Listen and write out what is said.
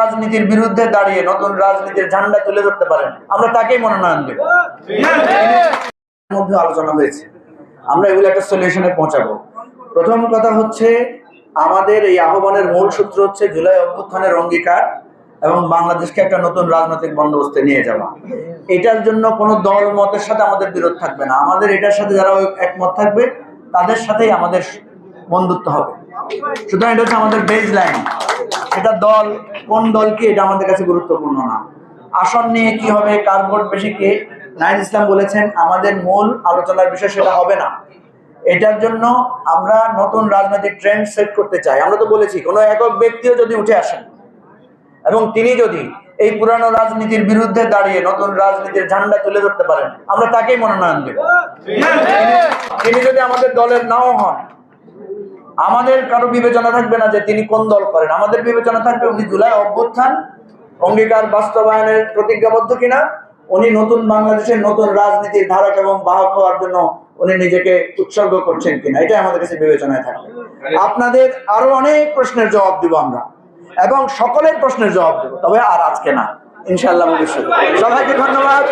রাজনীতির বিরুদ্ধে দাঁড়িয়ে নতুন রাজনীতির ঝান্ডা তুলে ধরতে পারেন। আমরা তাকেই মনোনয়ন দেব। মধ্যে আলোচনা হয়েছে। আমরা এগুলো একটা সলিউশনে পৌঁছাবো। প্রথম কথা হচ্ছে, আমাদের এই আহ্বানের মূল সূত্র হচ্ছে জুলাই অভ্যুত্থানের অঙ্গীকার। এবং বাংলাদেশকে একটা নতুন রাজনৈতিক বন্দোবস্তে নিয়ে যাওয়া। এটার জন্য কোনো দল মতের সাথে আমাদের বিরোধ থাকবে না। আমাদের এটার সাথে যারা একমত থাকবে, তাদের সাথেই আমাদের বন্ধুত্ব হবে। সুতরাং এটা হচ্ছে আমাদের বেজ লাইন এটা দল, কোন দল কি, এটা আমাদের কাছে গুরুত্বপূর্ণ না। আসন নিয়ে কি হবে, কার ভোট বেশি, কে? নাইন ইসলাম বলেছেন, আমাদের মূল আলোচনার বিষয় সেটা হবে না। এটার জন্য আমরা নতুন রাজনৈতিক ট্রেন্ড সেট করতে চাই। আমরা তো বলেছি, কোনো একক ব্যক্তিও যদি উঠে আসেন এবং তিনি যদি এই পুরানো রাজনীতির বিরুদ্ধে দাঁড়িয়ে নতুন রাজনীতির ঝান্ডা তুলে ধরতে পারেন, আমরা তাকেই মনোনয়ন দেব। তিনি- যদি আমাদের দলের নাও হন, আমাদের কারও বিবেচনা থাকবে না যে তিনি কোন দল করেন। আমাদের বিবেচনা থাকবে উনি জুলাই অভ্যুত্থান, অঙ্গীকার বাস্তবায়নের প্রতিজ্ঞাবদ্ধ কিনা, উনি নতুন বাংলাদেশের নতুন রাজনীতির ধারক এবং বাহক হওয়ার জন্য উনি নিজেকে উৎসর্গ করছেন কিনা, এটাই আমাদের কাছে বিবেচনায় থাকবে। আপনাদের আরও অনেক প্রশ্নের জবাব দিব আমরা। এবং সকলের প্রশ্নের জবাব দেবো তবে আর আজকে না। ইনশাল্লাহ ভবিষ্যতে। সবাইকে ধন্যবাদ।